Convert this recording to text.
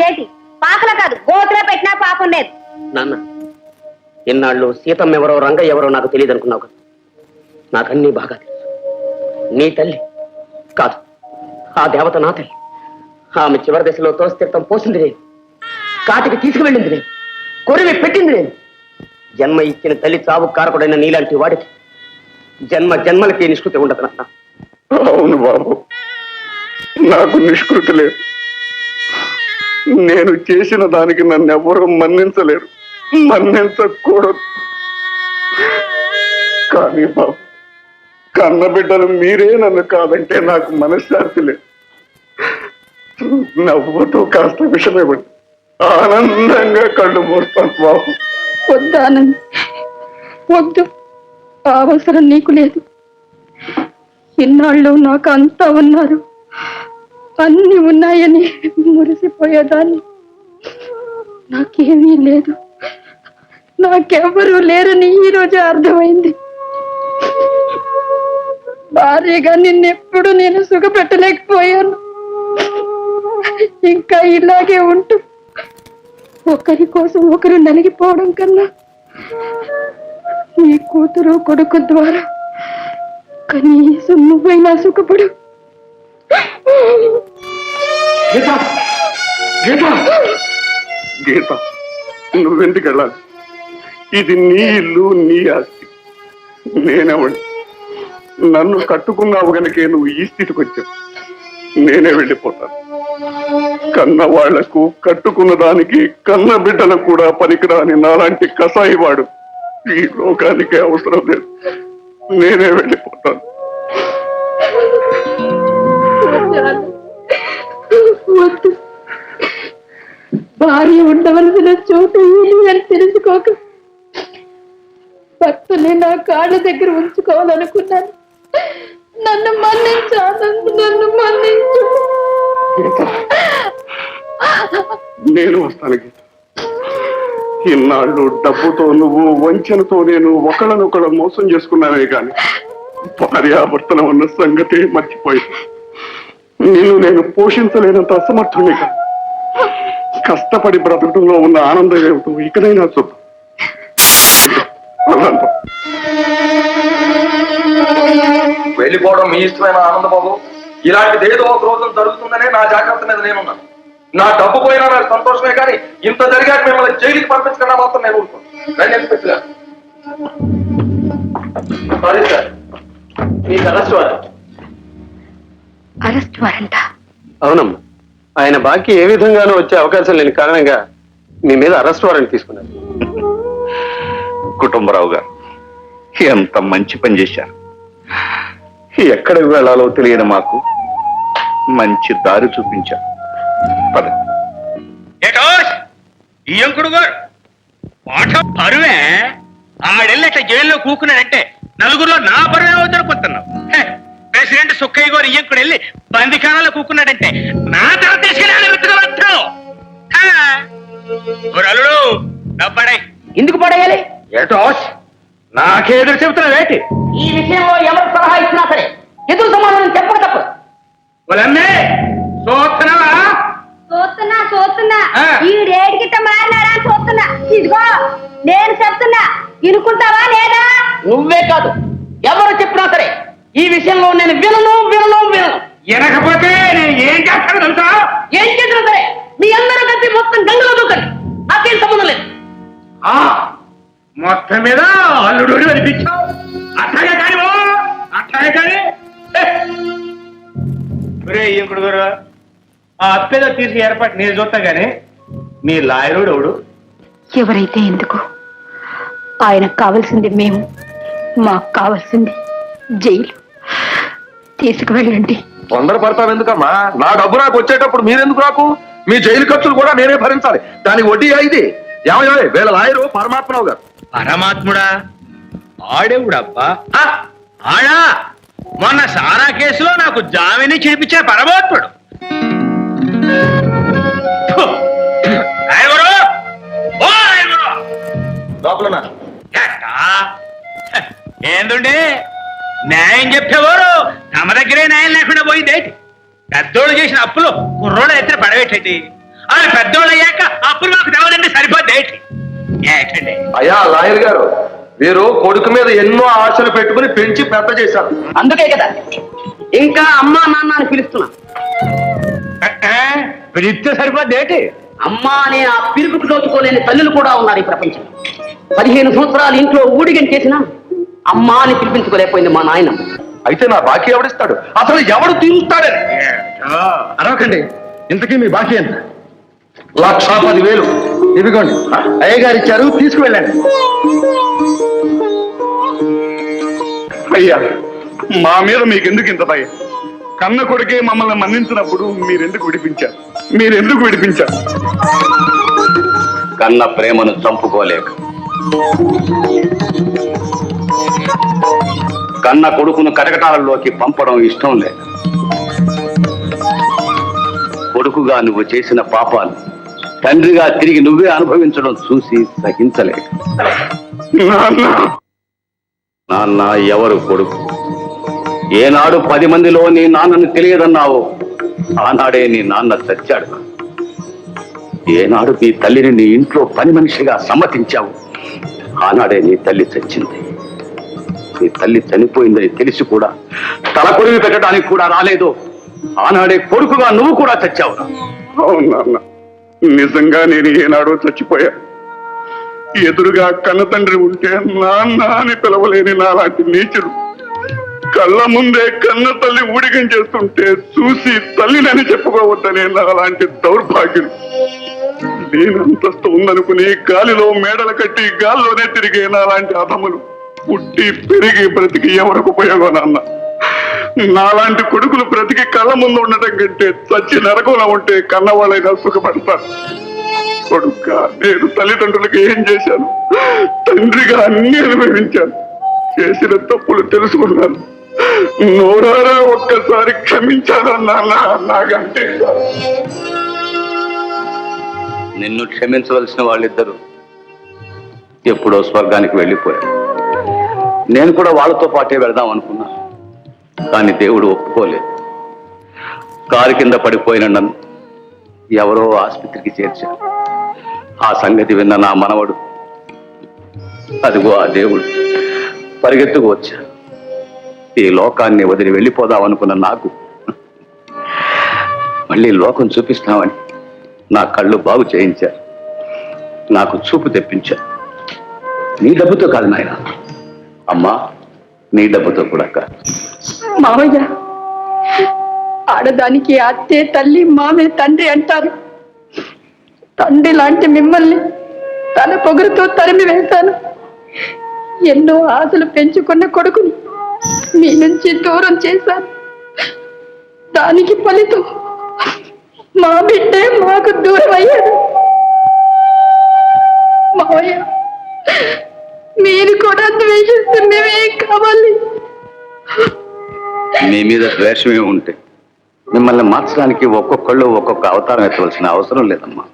దేటి పాకలో కాదు గోతులో పెట్టినా పాపం లేదు. నాన్న ఇన్నాళ్ళు సీతమ్మ ఎవరో రంగయ్య ఎవరో నాకు తెలియదు అనుకున్నావు కదా నాకన్నీ బాగా తెలుసు. నీ తల్లి కాదు ఆ దేవత నా తల్లి. ఆమె చివరి దశలో తోస్తీర్థం పోసింది నేను. కాటికి తీసుకువెళ్ళింది నేను. కొరివి పెట్టింది నేను. జన్మ ఇచ్చిన తల్లి చావు కారకుడైన నీలాంటి వాడికి జన్మ జన్మలకి నిష్కృతి ఉండదు నాన్న. అవును బాబు నాకు నిష్కృతి లేదు. నేను చేసిన దానికి నన్ను ఎవరు మన్నించలేరు. మన్నించకూడదు. కానీ బాబు కన్న బిడ్డలు మీరే నన్ను కాదంటే నాకు మనశ్శాంతి లేదు. నవ్వుతూ కాస్త విషమివ్వండి ఆనందంగా కళ్ళు మూస్తాను బాబు. వద్దు ఆనంద్. వద్దు. అవసరం నీకు లేదు. ఇన్నాళ్ళు నాకు అంతా ఉన్నారు. అన్ని ఉన్నాయని మురిసిపోయేదాన్ని. నాకేమీ లేదు. నాకెవరూ లేరని ఈ రోజే అర్థమైంది. భార్యగా నిన్నెప్పుడు నేను సుఖపెట్టలేకపోయాను. ఇంకా ఇలాగే ఉంటూ ఒకరి కోసం ఒకరు నలిగిపోవడం కన్నా నీ కూతురు కొడుకు ద్వారా కనీసం నువ్వైనా సుఖపడు. గీత! గీత! గీత నువ్వెందుకు వెళ్ళాలి? ఇది నీ ఇల్లు నీ ఆస్తి. నేనెవడి నన్ను కట్టుకున్నావు గనకే నువ్వు ఈ స్థితికి వచ్చావు. నేనే వెళ్ళిపోతాను. కన్న వాళ్ళకు కట్టుకున్న దానికి కన్న బిడ్డలకు కూడా పనికిరాని నాలాంటి కసాయి వాడు ఈ లోకానికి అవసరం లేదు. నేనే వెళ్ళిపోతాను భార్య ఉండవలసిన చోటు ఇది అని తెలుసుకోక భక్తుని నా కాళ్ళ దగ్గర ఉంచుకోవాలనుకున్నాను. నన్ను మన్నించు నన్ను మన్నించు. నేను వస్తాను గీత. ఇన్నాళ్ళు డబ్బుతో నువ్వు వంచనతో నేను ఒకళ్ళనొకళ్ళు మోసం చేసుకున్నానే కాని భార్యాభర్తన ఉన్న సంగతి మర్చిపోయి నిన్ను నేను పోషించలేనంత అసమర్థుని కాదు. కష్టపడి బ్రతకడంలో ఉన్న ఆనందం ఏమిటో ఇకనైనా చూద్దాం. వెళ్ళిపోవడం మీ ఇష్టమైన ఆనందబాబు ఇలాంటిది ఏదో ఒక రోజు జరుగుతుందనే నా జాగ్రత్త మీద నేనున్నాను. నా డబ్బు పోయినా నాకు సంతోషమే కానీ ఇంత జరిగాక మిమ్మల్ని జైలుకి పంపించకుండా మాత్రం నేను ఊరుకోను. రండి ఇన్స్పెక్టర్ గారు సారీ సార్. మీకు అరెస్ట్ వారెంట్. అరెస్ట్ వారంట? అవునమ్మా. ఆయన బాకీ ఏ విధంగానూ వచ్చే అవకాశం లేని కారణంగా మీ మీద అరెస్ట్ వారెంట్ తీసుకున్నారు. కుటుంబరావు గారు ఎంత మంచి పని చేశారు. ఎక్కడికి వెళ్ళాలో తెలియని మాకు. మంచి దారి చూపించారు. పద. ఈ అంకుడు గారు పాఠం పరువే? ఆడెళ్ళి అట్లా జైల్లో కూకున్నాడంటే నలుగురిలో నా పరువే అవుతానుకుంటున్నావు ప్రెసిడెంట్ సుక్కయ్య గారు ఇయ్యంకుడు వెళ్ళి బందిఖానాలో కూకున్నాడంటే నా అల్లుడు డబ్బడై ఎందుకు పడేయాలి? ఏటోష్ నాకేదురు చెబుతున్నావు ఏంటి? ఈ విషయంలో ఎవరు సలహా ఇచ్చినా సరే ఎదురు సమాధానం చెప్పక తప్పదు వాళ్ళమ్మే చూస్తున్నా చూస్తున్నా ఆ. ఈ గిట్ట మారినాడా అని చూస్తున్నా ఇదిగో నేను చెప్తున్నా. ఇనుకుంటావా లేదా? నువ్వే కాదు ఎవరు చెప్పినా సరే ఈ విషయంలో నేను వినను వినను వినను. వినకపోతే నేను ఏం చేస్తాను తెలుసా? ఏం చేసినా సరే మీ అందరూ కలిసి మొత్తం గంగలో ఆ మొత్తం మీద అల్లుడు అనిపించావు. అట్లాగే కాని అట్లాగే కాని. ఒరే ఇంకుడు గారు? ఆ అప్పేదో తీసి ఏర్పాటు నేను చూస్తా గానీ మీ లాయరుడు ఎవడు? ఎవరైతే ఎందుకు? ఆయనకు కావాల్సింది మేము మాకు కావాల్సింది జైలు. తీసుకువెళ్ళండి. తొందర పడతావు ఎందుకమ్మా నా డబ్బు నాకు వచ్చేటప్పుడు మీరెందుకు రాకు? మీ జైలు ఖర్చులు కూడా నేనే భరించాలి. దానికి వడ్డీ అయింది ఏమయ్యో వీళ్ళ లాయరు పరమాత్మరావు గారు. పరమాత్ముడా? ఆడేవుడబ్బా? ఆ, ఆడా? మొన్న సారా కేసులో నాకు జామీని చేపించే పరమాత్ముడు. ఫు! ఓ రాయగురు! లోపల ఎట్టా? హ, ఏందుండే? న్యాయం చెప్పేవారు? తమ దగ్గరే న్యాయం లేకుండా పోయిందేటి? పెద్దోళ్ళు చేసిన అప్పులు కుర్రోడు ఎత్తే పడవేటండి వాళ్ళు పెద్దోళ్ళు అయ్యాక అప్పుడు మాకు తేవాలంటే సరిపోద్ది. ఏంటి అయ్యా లాయర్ గారు మీరు కొడుకు మీద ఎన్నో ఆశలు పెట్టుకుని పెంచి పెద్ద చేశారు. అందుకే కదా ఇంకా అమ్మా నాన్న అని పిలుస్తున్నా. పిలిస్తే సరిపోద్ది ఏంటి? అమ్మా అనే ఆ పిలుపుకు దోచుకోలేని తల్లులు కూడా ఉన్నారు ఈ ప్రపంచం పదిహేను సంవత్సరాలు ఇంట్లో ఊడిగం చేసినా అమ్మా అని పిలిపించుకోలేకపోయింది మా నాయనమ్మ అయితే నా బాకీ ఎవడిస్తాడు? అసలు ఎవడు తీరుస్తాడని? అరవకండి. ఇంతకీ మీ బాకీ ఎంత? లక్ష పదివేలు. ఇదిగోండి. అయ్యగారు ఇచ్చారు తీసుకువెళ్ళండి. అయ్యా మా మీద మీకెందుకు ఇంత భయం? కన్న కొడుకే మమ్మల్ని మన్నించినప్పుడు మీరెందుకు విడిపించారు? మీరెందుకు విడిపించారు? కన్న ప్రేమను చంపుకోలేక. కన్న కొడుకును కటకటాలలోకి పంపడం ఇష్టం లేక కొడుకుగా నువ్వు చేసిన పాపాలు తండ్రిగా తిరిగి నువ్వే అనుభవించడం చూసి సహించలేక నాన్న! ఎవరు కొడుకు? ఏనాడు పది మందిలో నీ నాన్నను తెలియదన్నావు. ఆనాడే నీ నాన్న చచ్చాడు. ఏనాడు నీ తల్లిని నీ ఇంట్లో పని మనిషిగా సమ్మతించావు. ఆనాడే నీ తల్లి చచ్చింది. నీ తల్లి చనిపోయిందని తెలిసి కూడా తల కొరివి పెట్టడానికి కూడా రాలేదు. ఆనాడే కొడుకుగా నువ్వు కూడా చచ్చావు. అవునా నిజంగా నేను ఏనాడో చచ్చిపోయా. ఎదురుగా కన్నతండ్రి ఉంటే నాన్న అని పిలవలేని నాలాంటి నీచుడు. కళ్ళ ముందే కన్న తల్లి ఊడిగం చేస్తుంటే చూసి తల్లినని చెప్పుకోవద్దనే నాలాంటి దౌర్భాగ్యులు నేను అంతస్తు ఉందనుకుని గాలిలో మేడలు కట్టి గాల్లోనే తిరిగే నాలాంటి అధములు పుట్టి పెరిగి బ్రతికి ఎవరికి ఉపయోగం నాన్న? నాలాంటి కొడుకులు బ్రతికి కళ్ళ ముందు ఉండటం కంటే చచ్చి నరకంలో ఉంటే కన్నవాళ్ళైనా సుఖపడతారు. కొడుక నేను తల్లిదండ్రులకు ఏం చేశాను? తండ్రిగా అన్ని అనుభవించాను. చేసిన తప్పులు తెలుసుకున్నాను. నోరారా ఒక్కసారి క్షమించాలన్నా నాకంటే నిన్ను క్షమించవలసిన వాళ్ళిద్దరు ఎప్పుడో స్వర్గానికి వెళ్ళిపోయారు. నేను కూడా వాళ్ళతో పాటే వెళదాం అనుకున్నా కానీ దేవుడు ఒప్పుకోలేదు. కారు కింద పడిపోయిన నన్ను ఎవరో ఆసుపత్రికి చేర్చారు. ఆ సంగతి విన్న నా మనవడు అదిగో ఆ దేవుడు పరిగెత్తుకు వచ్చా ఈ లోకాన్ని వదిలి వెళ్ళిపోదాం అనుకున్న నాకు మళ్ళీ లోకం చూపిస్తామని నా కళ్ళు బాగు చేయించారు. నాకు చూపు తెప్పించారు. నీ డబ్బుతో కాదు నాయన. అమ్మా నీ డబ్బుతో కూడా కాదు. మామయ్య ఆడదానికి అత్తే తల్లి మామే తండ్రి అంటారు. తండ్రి లాంటి మిమ్మల్ని తన పొగరుతో తరిమి వేశాను. ఎన్నో ఆశలు పెంచుకున్న కొడుకుని మీ నుంచి దూరం చేశాను. దానికి ఫలితం మా బిడ్డే మాకు దూరం అయ్యాడు మావయ్య మీరు కూడా ద్వేషిస్తే కావాలి? మీ మీద ద్వేషమే ఉంటే మిమ్మల్ని మార్చడానికి ఒక్కొక్కళ్ళు ఒక్కొక్క అవతారం ఎత్తవలసిన అవసరం లేదమ్మా.